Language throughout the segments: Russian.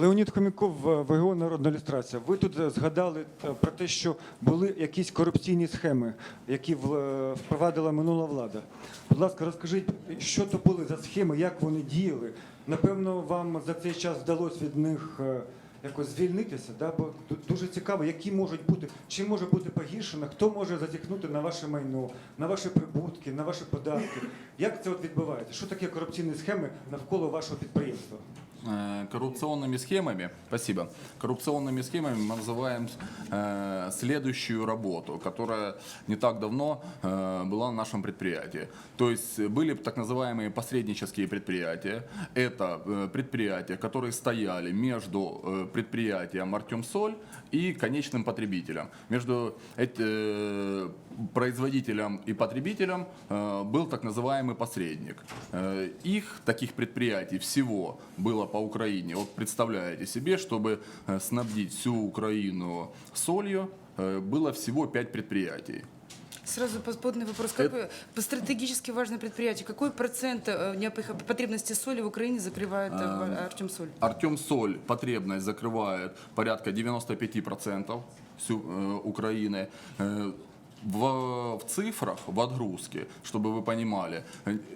Леонід Хомяков, е, ВГО Народна ілюстрація. Ви тут е, згадали е, про те, що були якісь корупційні схеми, які е, впровадила минула влада. Будь ласка, розкажіть, що то були за схеми, як вони діяли? Напевно, вам за цей час вдалося від них якось звільнитися, да? бо дуже цікаво, які можуть бути, чи може бути погіршено, хто може зазіхнути на ваше майно, на ваші прибутки, на ваші податки. Як це от відбувається? Що таке корупційні схеми навколо вашого підприємства? Э, коррупционными схемами, спасибо, коррупционными схемами мы называем э, следующую работу, которая не так давно э, была на нашем предприятии. То есть были так называемые посреднические предприятия. Это предприятия, которые стояли между предприятием Артемсоль и конечным потребителем. Между производителем и потребителем был так называемый посредник. Их, таких предприятий, всего было по Украине. Вот представляете себе, чтобы э, снабдить всю Украину солью, э, было всего 5 предприятий. Сразу подный вопрос. Какой, по стратегически важное предприятие, какой процент э, потребности соли в Украине закрывает э, Артем Соль? Артем Соль потребность закрывает порядка 95% всю э, Украины. В, в цифрах, в отгрузке, чтобы вы понимали,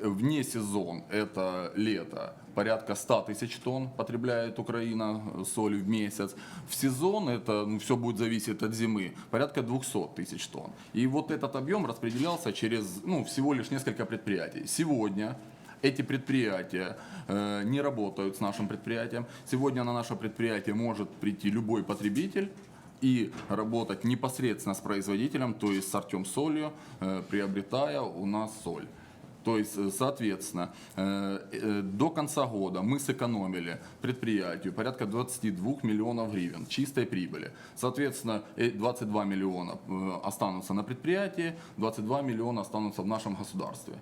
вне сезон, это лето, порядка 100 тысяч тонн потребляет Украина э, соли в месяц. В сезон, это ну, все будет зависеть от зимы, порядка 200 тысяч тонн. И вот этот объем распределялся через ну, всего лишь несколько предприятий. Сегодня эти предприятия э, не работают с нашим предприятием. Сегодня на наше предприятие может прийти любой потребитель и работать непосредственно с производителем, то есть с Артем Солью, э, приобретая у нас соль. То есть, э, соответственно, э, до конца года мы сэкономили предприятию порядка 22 миллионов гривен чистой прибыли. Соответственно, э, 22 миллиона останутся на предприятии, 22 миллиона останутся в нашем государстве.